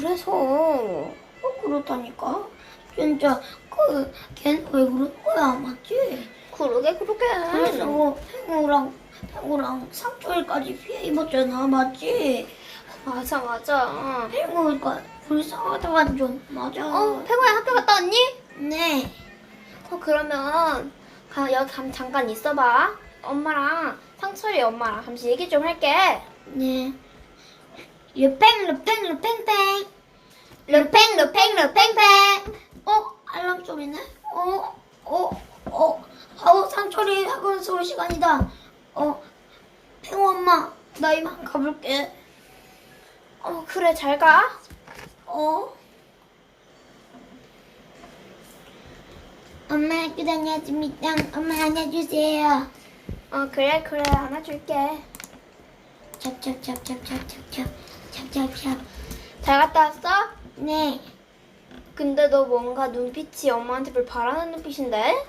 그래서 어, 그렇다니까. 진짜 그 걔는 왜 그런 거야, 맞지? 그러게 그러게. 그래서 팽우랑 팽우랑 상처까지 피해 입었잖아, 맞지? 맞아 맞아. 팽우가 불쌍하다 완전 맞아. 어 태고야 학교 갔다 왔니? 네. 어 그러면 가, 여기 잠, 잠깐 있어봐. 엄마랑 상철이 엄마랑 잠시 얘기 좀 할게. 네. 르팽 르팽 르팽팽. 르팽 르팽 르팽팽. 어 알람 소리네. 어 어, 어, 아우 상철이 학원 수업 시간이다. 어 팽우 엄마 나 이만 가볼게. 어 그래 잘 가. 어? 엄마 학교 다녀왔습니다. 엄마 안아주세요. 어 그래 그래 안아줄게. 찹찹찹찹찹찹찹 찹찹찹. 잘 갔다 왔어? 네. 근데 너 뭔가 눈빛이 엄마한테 뭘 바라는 눈빛인데?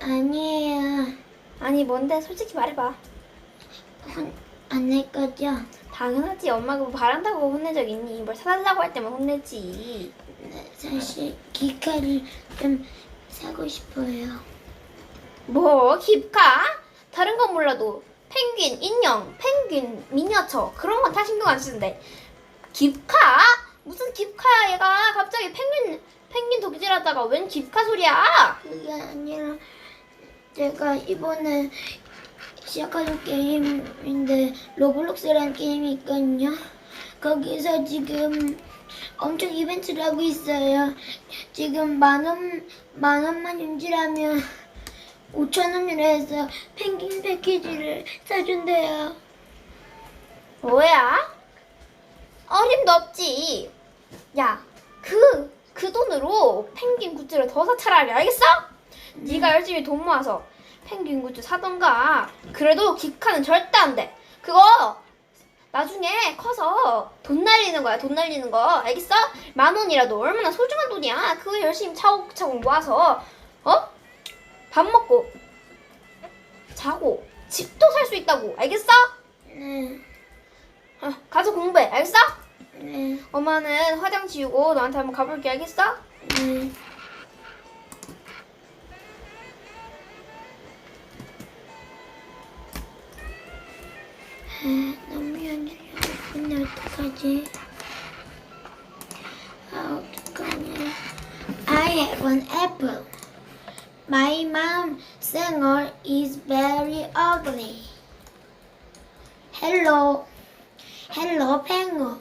아니에요. 아니 뭔데 솔직히 말해봐. 안낼 거죠? 당연하지 엄마가 뭐 바란다고 혼낸 적 있니? 뭘 사달라고 할 때만 혼내지. 네, 사실 기카를 좀 사고 싶어요. 뭐 깁카? 다른 건 몰라도 펭귄, 인형, 펭귄, 미니어처 그런 건 다 신경 안 쓰는데 깁카? 무슨 깁카야 얘가 갑자기 펭귄 펭귄 도끼질하다가 웬 깁카 소리야? 그게 아니라 제가 이번에 시작하는 게임인데 로블록스라는 게임이 있거든요. 거기서 지금 엄청 이벤트를 하고 있어요. 지금 만 원, 만 원만 윤지라면 5천 원으로 해서 펭귄 패키지를 사준대요. 뭐야? 어림도 없지. 야, 그, 그 돈으로 펭귄 굿즈를 더 사 차라리 알겠어? 네가 열심히 돈 모아서 펭귄 굿즈 사던가. 그래도 기카는 절대 안 돼. 그거 나중에 커서 돈 날리는 거야. 돈 날리는 거. 알겠어? 만 원이라도 얼마나 소중한 돈이야. 그거 열심히 차곡차곡 모아서 어? 밥 먹고 자고 집도 살 수 있다고. 알겠어? 네, 어, 가서 공부해. 알겠어? 네, 엄마는 화장 지우고 너한테 한번 가볼게. 알겠어? 네. 아, 너무 연주려고 근데 어떡하지? 아, 어떡하냐. I have an apple. My mom singer is very ugly. Hello. Hello, Pengu.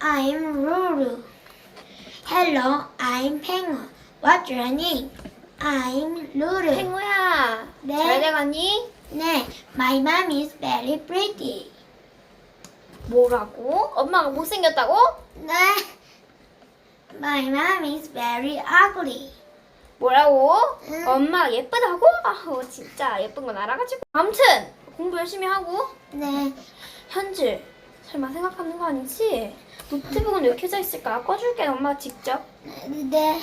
I'm Ruru. Hello, I'm Pengu. What's your name? I'm Ruru. 팽우야. 네. 잘 돼가니? 네, my mom is very pretty. 뭐라고? 엄마가 못생겼다고? 네, my mom is very ugly. 뭐라고? 응. 엄마가 예쁘다고? 아우 진짜 예쁜 건 알아가지고. 아무튼 공부 열심히 하고. 네, 현질. 설마 생각하는 거 아니지? 노트북은 왜 켜져 있을까? 꺼줄게 엄마 직접. 네, 네,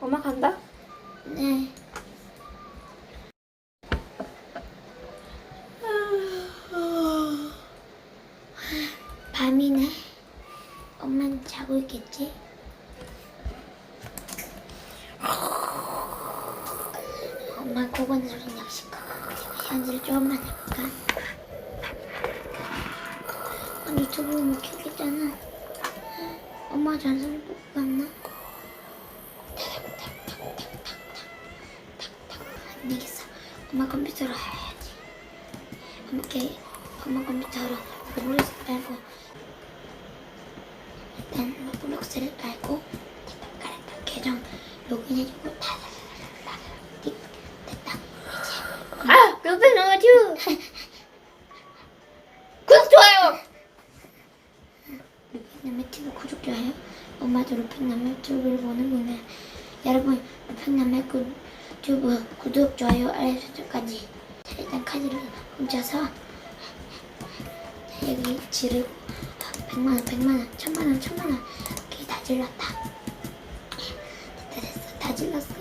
엄마 간다. 네. 밤이네. 엄마는 자고 있겠지? 엄마 고건 소리는 역시 커. 현질 조금만 해볼까? 아, 유튜브 못 켜겠잖아. 엄마 잔소리 못 봤나? 안 되겠어. 엄마 컴퓨터로 해야지. 엄마 게 엄마 컴퓨터로 로블록스 깔고 일단 로블록스를 깔고. 계정 로그인해주고 다다다다다 띡 됐다. 이제 아, 옆에 넣어줘. 구독 좋아요. 루팽남의 TV 구독 좋아요. 엄마도 루팽남의 유튜브를 보는구나. 여러분 구- 유튜브 구독 좋아요 알림 설정까지. 자, 일단 카드를 훔쳐서 여기 지르고 아, 100만 원, 100만 원, 1000만 원, 1000만 원 이렇게 다 질렀다. 됐다 됐어, 다 질렀어.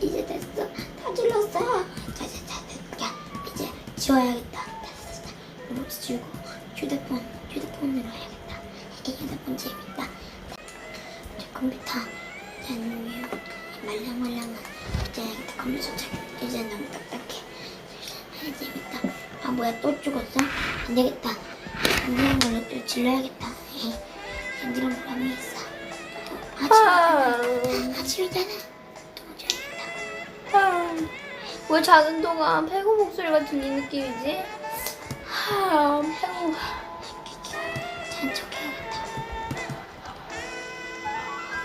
이제 됐어, 다 질렀어. 자, 자, 자, 자, 야, 이제 지워야겠다. 됐어. 로봇 지우고 휴대폰, 휴대폰으로 해야겠다. 이게 더 문제입니다. 제 컴퓨터 이제는 말랑말랑한 이제 책 이제 너무 딱딱해. 이제 재밌다. 아 뭐야 또 죽었어? 안 되겠다. 힘든 걸로 또 질러야겠다. 힘들은 보람이 있어. 또 아침이잖아. 아침이잖아. 또 줘야겠다. 아, 왜 자는 동안 패고 목소리가 들리는 느낌이지? 하, 패고.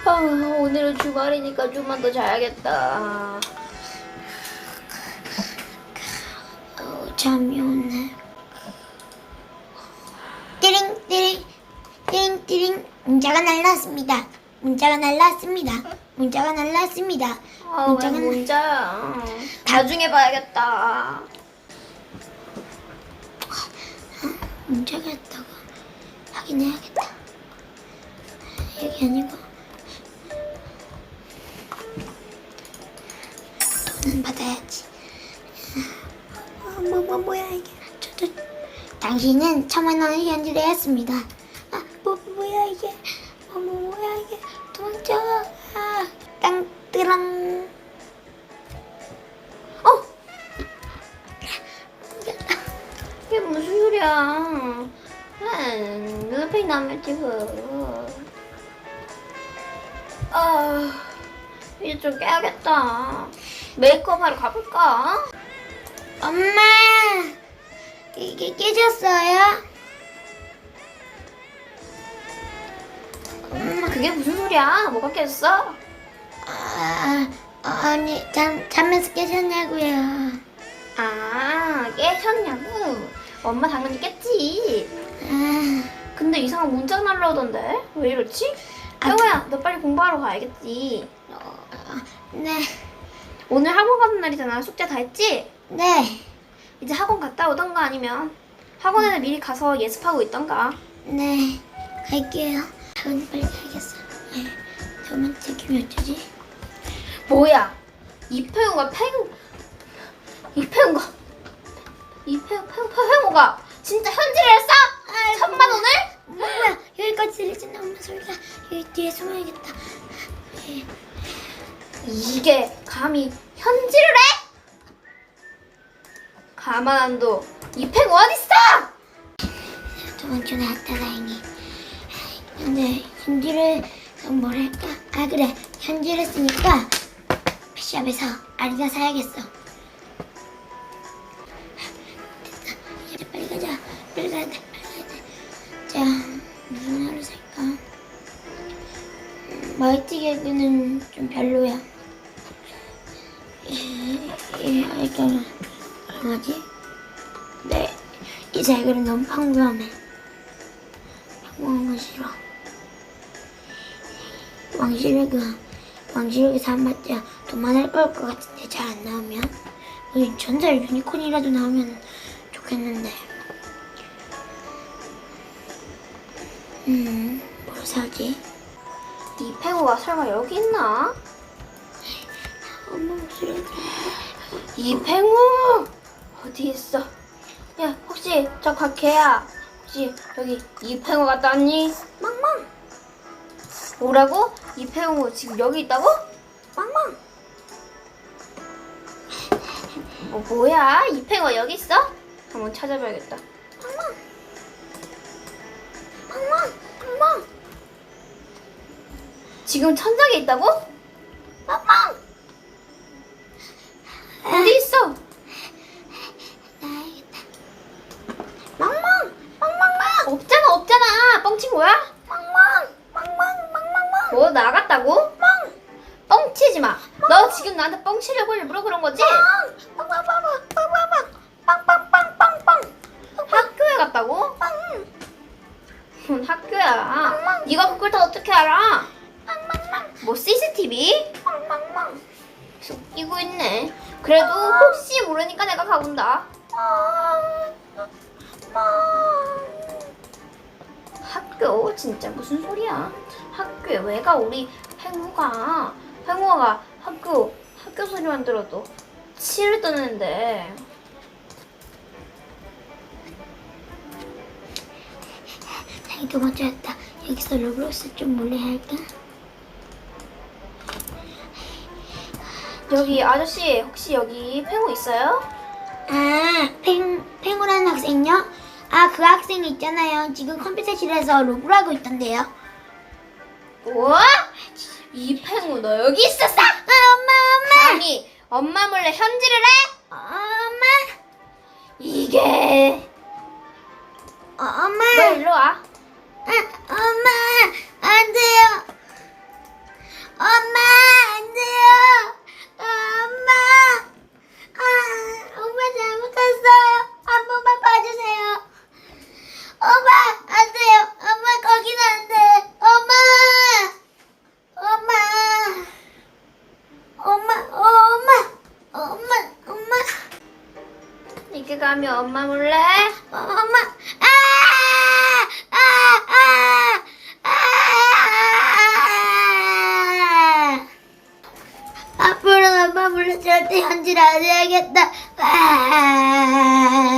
아, 오늘은 주말이니까 좀만 더 자야겠다. 어, 잠이 오네. 띠링 띠링 띠링 띠링 문자가 날라왔습니다. 문자가 날라왔습니다. 문자가 날라왔습니다. 아, 왜 문자가 날- 문자야? 나중에 봐야겠다. 문자가 왔다고 확인해야겠다. 당신은 천만 원을 현질했습니다. 아, 뭐, 뭐야 이게? 뭐, 뭐, 뭐야 이게? 도망쳐! 아, 땅뜨랑. 어, 이게 무슨 소리야? 응, 눈앞에 남의 집은. 아, 이제 좀 깨야겠다. 메이크업 하러 가볼까? 엄마, 이게 깨졌어요? 엄마, 그게 무슨 소리야? 뭐가 깼어? 아, 아니, 잠, 잠에서 깨졌냐고요. 아, 깨셨냐고? 엄마 당연히 깼지. 아, 근데 이상한 문자가 날라오던데? 왜 이렇지? 아, 태호야, 너 빨리 공부하러 가야겠지. 어, 네, 오늘 학원 가는 날이잖아. 숙제 다 했지? 네, 이제 학원 갔다 오던가 아니면 학원에는 미리 가서 예습하고 있던가. 네, 갈게요. 학원 빨리 가야겠어. 네, 두 번째 김이 어쩌지? 뭐야? 이패우가 패우 이패우가 이패우 패우 패우가 진짜 현질을 했어? 천만 원을? 뭐야, 여기까지 들리지는 엄마 소리가 여기 뒤에 숨어야겠다. 네, 이게 감히 현질을 해? 가만 안 둬. 이패우 어딨어? 두 번째 나왔다 다행히. 근데 현지를 뭐랄까? 아 그래 현지를 쓰니까 샵에서 아리가 사야겠어. 됐다. 이제 빨리 가자. 빨리 가야 돼. 빨리 가야 돼. 자 무슨 하루 살까? 음, 멀티개그는 좀 별로야. 예, 예, 일단은 얼마지? 네, 이 색은 너무 평범해. 평범한 건 싫어. 왕실에그 왕실에그 사람봤자 돈 많을 걸것 같은데 잘 안 나오면 우리 전설 유니콘이라도 나오면 좋겠는데. 음, 뭘 사지? 이패우가 설마 여기 있나? 엄마 목소리가 들리는데. 이팽우 어디 있어? 야 혹시 저 곽혜야 혹시 여기 이팽우 갔다 왔니? 멍멍, 뭐라고? 이팽우 지금 여기 있다고? 멍멍. 뭐 뭐야? 이팽우 여기 있어? 한번 찾아봐야겠다. 멍멍, 멍멍, 멍멍, 지금 천장에 있다고? 너 지금 나한테 뻥 치려고 일부러 그런 거지? 학교에 갔다고? 뭔 학교야? 네가 그걸 다 어떻게 알아? 뭐 CCTV? 웃기고 있네. 그래도 혹시 모르니까 내가 가본다. 학교 진짜 무슨 소리야? 학교에 왜가 우리 팽우가 팽우가 학교 학교 소리만 들어도 치를 떠는데 다행히 두 번째였다. 여기서 로블록스 좀 몰래 할까? 여기 아저씨 혹시 여기 팽우 있어요? 아, 팽, 팽우라는 학생요? 아, 그 학생이 있잖아요. 지금 컴퓨터실에서 로블 하고 있던데요. 우와? 이 팽우 너 여기 있었어? 아, 엄마, 몰래 현질을 해? 엄마! 엄마! 이게 어, 엄마! 너 일로 와. 엄마 몰래? 어, 엄마! 아! 아! 아! 아! 앞으로 엄마 몰래 절대 현질 안 해야겠다. 아!